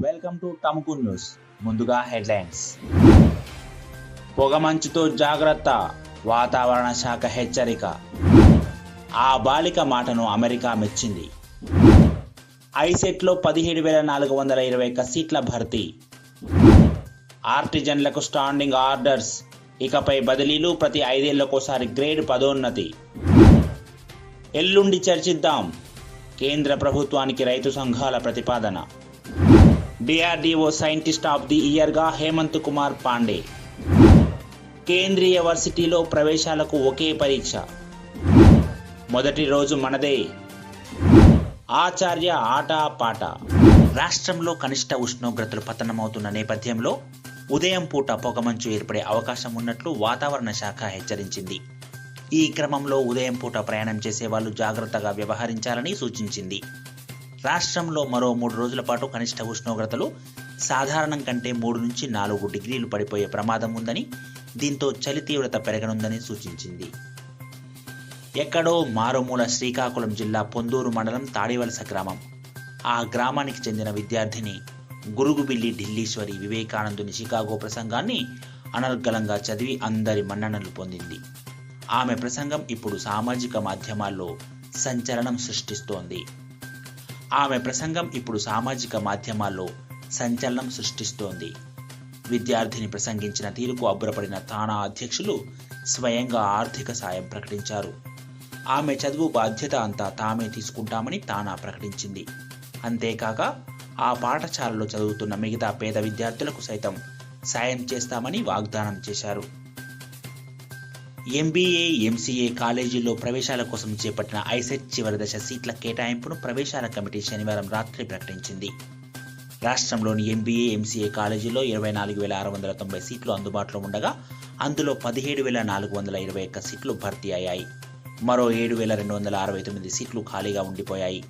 Welcome to Tamuku news ముందుగా headlines పొగమంచుతో జాగ్రత్త వాతావరణ శాఖ హెచ్చరిక. ఆ బాలిక మాటను అమెరికా మెచ్చింది. ఐసెట్లో పదిహేడు వేల నాలుగు వందల ఇరవై ఒక్క సీట్ల భర్తీ. ఆర్టిజన్లకు స్టాండింగ్ ఆర్డర్స్. ఇకపై బదిలీలు ప్రతి ఐదేళ్ళకోసారి గ్రేడ్ పదోన్నతి. ఎల్లుండి చర్చిద్దాం కేంద్ర ప్రభుత్వానికి రైతు సంఘాల ప్రతిపాదన. డిఆర్డిఓ సైంటిస్ట్ ఆఫ్ ది ఇయర్గా హేమంత్ కుమార్ పాండే. కేంద్రీయ వర్సిటీలో ప్రవేశాలకు ఒకే పరీక్ష. మొదటి రోజు మనదే. ఆచార్య ఆట పాట. రాష్ట్రంలో కనిష్ట ఉష్ణోగ్రతలు పతనమవుతున్న నేపథ్యంలో ఉదయం పూట పొగమంచు ఏర్పడే అవకాశం ఉన్నట్లు వాతావరణ శాఖ హెచ్చరించింది. ఈ క్రమంలో ఉదయం పూట ప్రయాణం చేసే వాళ్ళు జాగ్రత్తగా వ్యవహరించాలని సూచించింది. రాష్ట్రంలో మరో మూడు రోజుల పాటు కనిష్ట ఉష్ణోగ్రతలు సాధారణం కంటే మూడు నుంచి నాలుగు డిగ్రీలు పడిపోయే ప్రమాదం ఉందని దీంతో చలి తీవ్రత పెరగనుందని సూచించింది. ఎక్కడో మారుమూల శ్రీకాకుళం జిల్లా పొందూరు మండలం తాడివలస గ్రామం. ఆ గ్రామానికి చెందిన విద్యార్థిని గురుగుబిల్లి ఢిల్లీశ్వరి వివేకానందుని షికాగో ప్రసంగాన్ని అనర్గళంగా చదివి అందరి మన్ననలు పొందింది. ఆమె ప్రసంగం ఇప్పుడు సామాజిక మాధ్యమాల్లో సంచలనం సృష్టిస్తోంది. ఆమె ప్రసంగం ఇప్పుడు సామాజిక మాధ్యమాల్లో సంచలనం సృష్టిస్తోంది. విద్యార్థిని ప్రసంగించిన తీరుకు అబ్బురపడిన తానా అధ్యక్షులు స్వయంగా ఆర్థిక సాయం ప్రకటించారు. ఆమె చదువు బాధ్యత అంతా తామే తీసుకుంటామని తానా ప్రకటించింది. అంతేకాక ఆ పాఠశాలలో చదువుతున్న మిగతా పేద విద్యార్థులకు సైతం సాయం చేస్తామని వాగ్దానం చేశారు. ఎంబీఏ ఎంసీఏ కాలేజీల్లో ప్రవేశాల కోసం చేపట్టిన ఐసెట్ చివరి దశ సీట్ల కేటాయింపును ప్రవేశాల కమిటీ శనివారం రాత్రి ప్రకటించింది. రాష్ట్రంలోని ఎంబీఏ ఎంసీఏ కాలేజీలో ఇరవై నాలుగు వేల ఆరు వందల తొంభై సీట్లు అందుబాటులో ఉండగా అందులో పదిహేడు వేల నాలుగు వందల ఇరవై ఒక్క సీట్లు భర్తీ అయ్యాయి. మరో ఏడు వేల రెండు వందల అరవై తొమ్మిది సీట్లు ఖాళీగా ఉండిపోయాయి.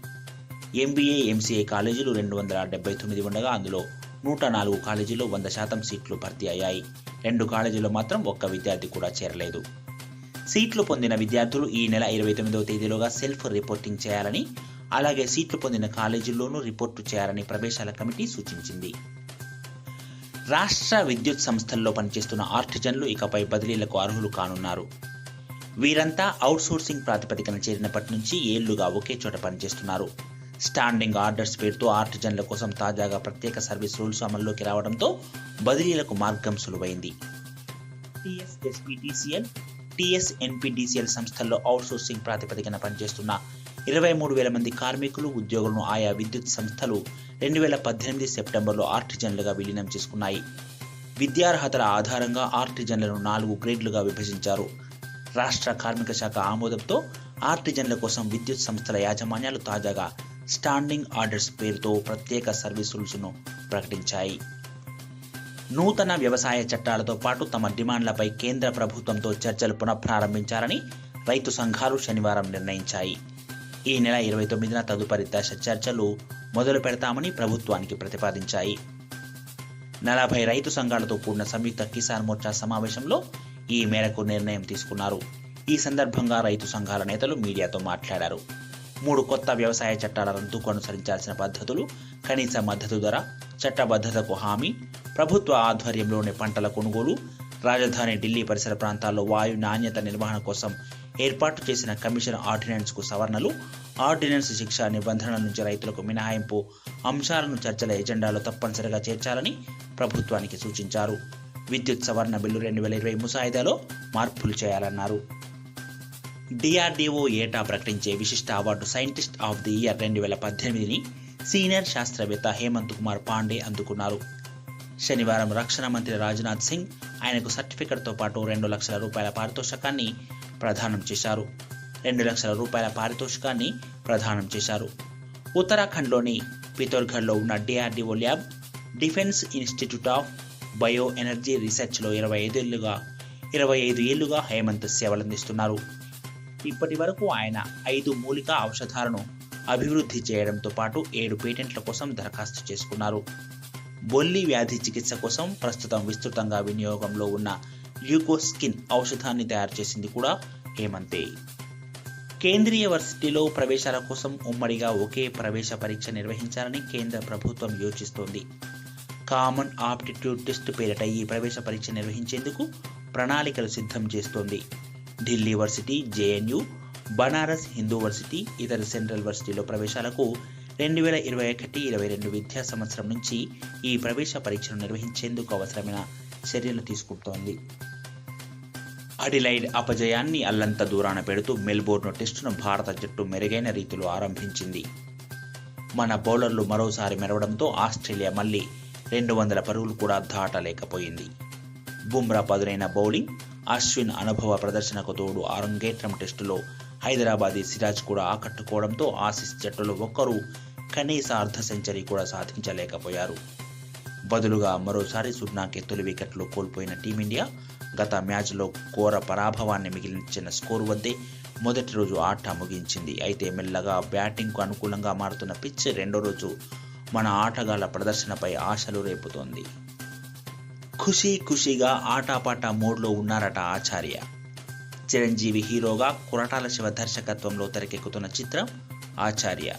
ఎంబీఏ ఎంసీఏ కాలేజీలు రెండు వందల డెబ్బై తొమ్మిది ఉండగా అందులో నూట నాలుగు కాలేజీలో వంద శాతం సీట్లు భర్తీ అయ్యాయి. రెండు కాలేజీలో మాత్రం ఒక్క విద్యార్థి కూడా చేరలేదు. సీట్లు పొందిన విద్యార్థులు ఈ నెల ఇరవై తొమ్మిదవ తేదీలోగా సెల్ఫ్ రిపోర్టింగ్ చేయాలని అలాగే సీట్లు పొందిన కాలేజీల్లోనూ రిపోర్టు చేయాలని ప్రవేశాల కమిటీ సూచించింది. రాష్ట్ర విద్యుత్ సంస్థల్లో పనిచేస్తున్న ఆర్టిజన్లు ఇకపై బదిలీలకు అర్హులు కానున్నారు. వీరంతా అవుట్సోర్సింగ్ ప్రాతిపదికన చేరినప్పటి నుంచి ఏళ్ళుగా ఒకే చోట పనిచేస్తున్నారు. స్టాండింగ్ ఆర్డర్స్ పేరుతో ఆర్టిజన్ల కోసం తాజాగా ప్రత్యేక సర్వీస్ రూల్స్ అమల్లోకి రావడంతో బదిలీలకు మార్గం సులువైంది. టీఎస్ఎస్పీటీసీఎల్ టీఎస్ఎన్పీడీసీఎల్ సంస్థల్లో అవుట్సోర్సింగ్ ప్రాతిపదికన పనిచేస్తున్న ఇరవై మూడు వేల మంది కార్మికులు ఉద్యోగులను ఆయా విద్యుత్ సంస్థలు రెండు వేల పద్దెనిమిది సెప్టెంబర్లో ఆర్టిజన్లుగా విలీనం చేసుకున్నాయి. విద్యార్హతల ఆధారంగా ఆర్టిజన్లను నాలుగు గ్రేడ్లుగా విభజించారు. రాష్ట్ర కార్మిక శాఖ ఆమోదంతో ఆర్టిజన్ల కోసం విద్యుత్ సంస్థల యాజమాన్యాలు తాజాగా స్టాండింగ్ ఆర్డర్స్ పేరుతో ప్రత్యేక సర్వీసులను ప్రకటించాయి. నూతన వ్యవసాయ చట్టాలతో పాటు తమ డిమాండ్లపై కేంద్ర ప్రభుత్వంతో చర్చలు పునఃప్రారంభించాలని రైతు సంఘాలు శనివారం నిర్ణయించాయి. ఈ నెల ఇరవై తొమ్మిదిన తదుపరి దశ చర్చలు మొదలు పెడతామని ప్రభుత్వానికి ప్రతిపాదించాయి. నలభై రైతు సంఘాలతో కూడిన సంయుక్త కిసాన్ మోర్చా సమావేశంలో ఈ మేరకు నిర్ణయం తీసుకున్నారు. ఈ సందర్భంగా రైతు సంఘాల నేతలు మీడియాతో మాట్లాడారు. మూడు కొత్త వ్యవసాయ చట్టాల రద్దుకు అనుసరించాల్సిన పద్ధతులు కనీస మద్దతు ధర చట్టబద్ధతకు హామీ ప్రభుత్వ ఆధ్వర్యంలోని పంటల కొనుగోలు రాజధాని ఢిల్లీ పరిసర ప్రాంతాల్లో వాయు నాణ్యత నిర్వహణ కోసం ఏర్పాటు చేసిన కమిషన్ ఆర్డినెన్స్కు సవరణలు ఆర్డినెన్స్ శిక్ష నిబంధనల నుంచి రైతులకు మినహాయింపు అంశాలను చర్చల ఎజెండాలో తప్పనిసరిగా చేర్చాలని ప్రభుత్వానికి సూచించారు. విద్యుత్ సవరణ బిల్లు రెండు వేల ఇరవై ముసాయిదాలో మార్పులు చేయాలన్నారు. డిఆర్డీఓ ఏటా ప్రకటించే విశిష్ట award scientist of the year రెండు వేల పద్దెనిమిదిని సీనియర్ శాస్త్రవేత్త హేమంత్ కుమార్ పాండే అందుకున్నారు. శనివారం రక్షణ మంత్రి రాజ్నాథ్ సింగ్ ఆయనకు సర్టిఫికెట్తో పాటు రెండు లక్షల రూపాయల పారితోషికాన్ని ప్రదానం చేశారు. రెండు లక్షల రూపాయల పారితోషికాన్ని ప్రదానం చేశారు. ఉత్తరాఖండ్లోని పితోర్ఘడ్లో ఉన్న DRDO lab defence institute of bio energy రీసెర్చ్లో ఇరవై ఐదేళ్ళుగా ఇరవై ఐదు ఏళ్ళుగా హేమంత్ సేవలందిస్తున్నారు. ఇప్పటి వరకు ఆయన ఐదు మూలిక ఔషధాలను అభివృద్ధి చేయడంతో పాటు ఏడు పేటెంట్ల కోసం దరఖాస్తు చేసుకున్నారు. బొల్లి వ్యాధి చికిత్స కోసం ప్రస్తుతం విస్తృతంగా వినియోగంలో ఉన్న ల్యూకోస్కిన్ ఔషధాన్ని తయారు చేసింది కూడా హేమంతే. కేంద్రీయ వర్సిటీలో ప్రవేశాల కోసం ఉమ్మడిగా ఒకే ప్రవేశ పరీక్ష నిర్వహించాలని కేంద్ర ప్రభుత్వం యోచిస్తోంది. కామన్ ఆప్టిట్యూడ్ టెస్ట్ పేరిట ఈ ప్రవేశ పరీక్ష నిర్వహించేందుకు ప్రణాళికలు సిద్ధం చేస్తోంది. Delhi varsity JNU Banaras Hindu varsity ఇతర సెంట్రల్ వర్సిటీలో ప్రవేశాలకు రెండు వేల ఇరవై ఒకటి ఇరవై రెండు విద్యా సంవత్సరం నుంచి ఈ ప్రవేశ పరీక్షను నిర్వహించేందుకు అవసరమైన చర్యలు తీసుకుంటోంది. అడిలైడ్ అపజయాన్ని అల్లంత దూరాన పెడుతూ మెల్బోర్న్ టెస్టును భారత జట్టు మెరుగైన రీతిలో ఆరంభించింది. మన బౌలర్లు మరోసారి మెరవడంతో ఆస్ట్రేలియా మళ్ళీ రెండు వందల పరుగులు కూడా దాటలేకపోయింది. బుమ్రా పదునైన బౌలింగ్ అశ్విన్ అనుభవ ప్రదర్శనకు తోడు అరంగేట్రం టెస్టులో హైదరాబాదీ సిరాజ్ కూడా ఆకట్టుకోవడంతో ఆసిస్ జట్టులో ఒక్కరూ కనీస అర్ధ సెంచరీ కూడా సాధించలేకపోయారు. బదులుగా మరోసారి సున్నాకి తొలి వికెట్లు కోల్పోయిన టీమిండియా గత మ్యాచ్లో ఘోర పరాభవాన్ని మిగిలించిన స్కోరు వద్దే మొదటి రోజు ఆట ముగించింది. అయితే మెల్లగా బ్యాటింగ్కు అనుకూలంగా మారుతున్న పిచ్ రెండో రోజు మన ఆటగాళ్ళ ప్రదర్శనపై ఆశలు రేపుతోంది. ఖుషీ ఖుషీగా ఆటాపాట మోడ్లో ఉన్నారట ఆచార్య. చిరంజీవి హీరోగా కురటాల శివ దర్శకత్వంలో తెరకెక్కుతున్న చిత్రం ఆచార్య.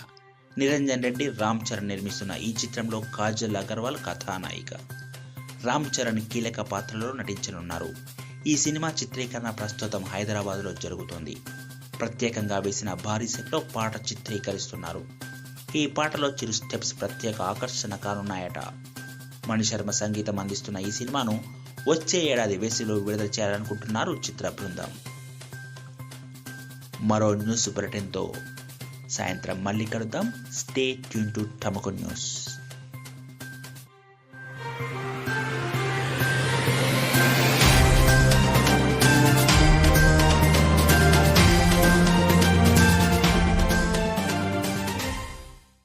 నిరంజన్ రెడ్డి రామ్ చరణ్ నిర్మిస్తున్న ఈ చిత్రంలో కాజల్ అగర్వాల్ కథానాయిక. రామ్ చరణ్ కీలక పాత్రలో నటించనున్నారు. ఈ సినిమా చిత్రీకరణ ప్రస్తుతం హైదరాబాద్లో జరుగుతోంది. ప్రత్యేకంగా వేసిన భారీ సెట్లో పాట చిత్రీకరిస్తున్నారు. ఈ పాటలో చిరు స్టెప్స్ ప్రత్యేక ఆకర్షణ కానున్నాయట. మణిశర్మ సంగీతం అందిస్తున్న ఈ సినిమాను వచ్చే ఏడాది వేసిలో విడుదల చేయాలనుకుంటున్నారు చిత్ర బృందం. మరో న్యూస్ బులెటిన్తో సాయంత్రం మళ్ళీ కలుద్దాం. Stay tune to Tamuku news